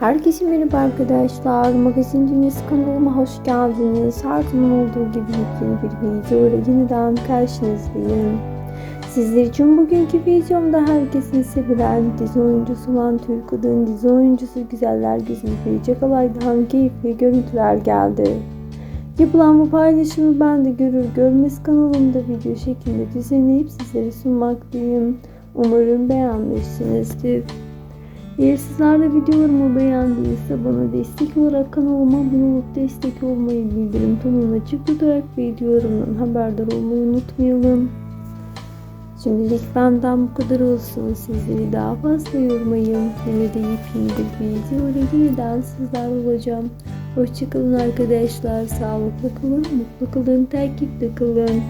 Herkese merhaba arkadaşlar. Magazin Dünyası kanalıma hoş geldiniz. Her zaman olduğu gibi yeni bir video ile yeniden karşınızdayım. Sizler için bugünkü videomda herkesin sevilen dizi oyuncusu olan Türk kadın dizi oyuncusu Güzeller Güzeli Biricik Alay'dan keyifli görüntüler geldi. Yapılan bu paylaşımı ben de görür görmez kanalımda video şeklinde düzenleyip sizlere sunmaktayım. Umarım beğenmişsinizdir. Eğer sizler de videolarımı beğendiyse bana destek olarak kanalıma abone olup destek olmayı bildirim tonunu açık tutarak videolarımdan haberdar olmayı unutmayalım. Şimdilik benden bu kadar olsun. Sizleri daha fazla yormayın. Yine de yepyeni bir video yeniden sizler olacağım. Hoşçakalın arkadaşlar. Sağlıklı kalın, mutlu kalın, takipte kalın.